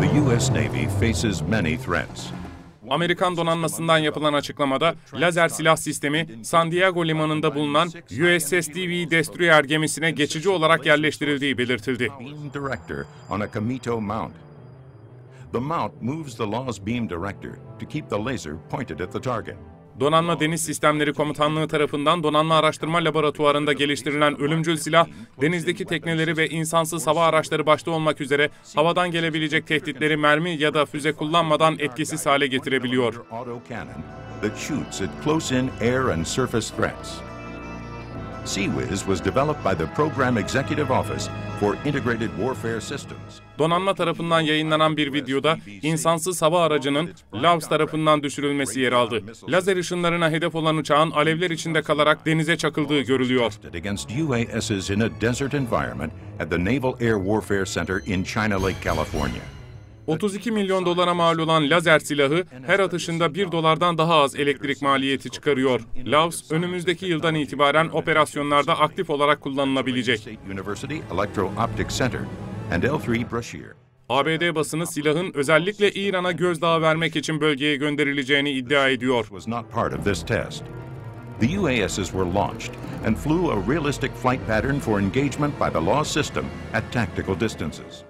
The U.S. Navy faces many threats. Amerikan donanmasından yapılan açıklamada lazer silah sistemi San Diego limanında bulunan USS DV Destroyer gemisine geçici olarak yerleştirildiği belirtildi. The mount moves the law's beam director to keep the laser pointed at the target. Donanma Deniz Sistemleri Komutanlığı tarafından Donanma Araştırma Laboratuvarı'nda geliştirilen ölümcül silah, denizdeki tekneleri ve insansız hava araçları başta olmak üzere havadan gelebilecek tehditleri mermi ya da füze kullanmadan etkisiz hale getirebiliyor. CWIS was developed by the Program Executive Office for Integrated Warfare Systems. Donanma tarafından yayınlanan bir videoda insansız hava aracının Laos tarafından düşürülmesi yer aldı. Lazer ışınlarına hedef olan uçağın alevler içinde kalarak denize çakıldığı görülüyor. against UASs in a desert environment at the Naval Air Warfare Center in China Lake, California. 32 milyon dolara mal olan lazer silahı her atışında 1 dolardan daha az elektrik maliyeti çıkarıyor. Laos önümüzdeki yıldan itibaren operasyonlarda aktif olarak kullanılabilecek. State University Electro-Optic Center and L3 Brashear. ABD basını silahın özellikle İran'a gözdağı vermek için bölgeye gönderileceğini iddia ediyor. The UASs were launched and flew a realistic flight pattern for engagement by the law system at tactical distances.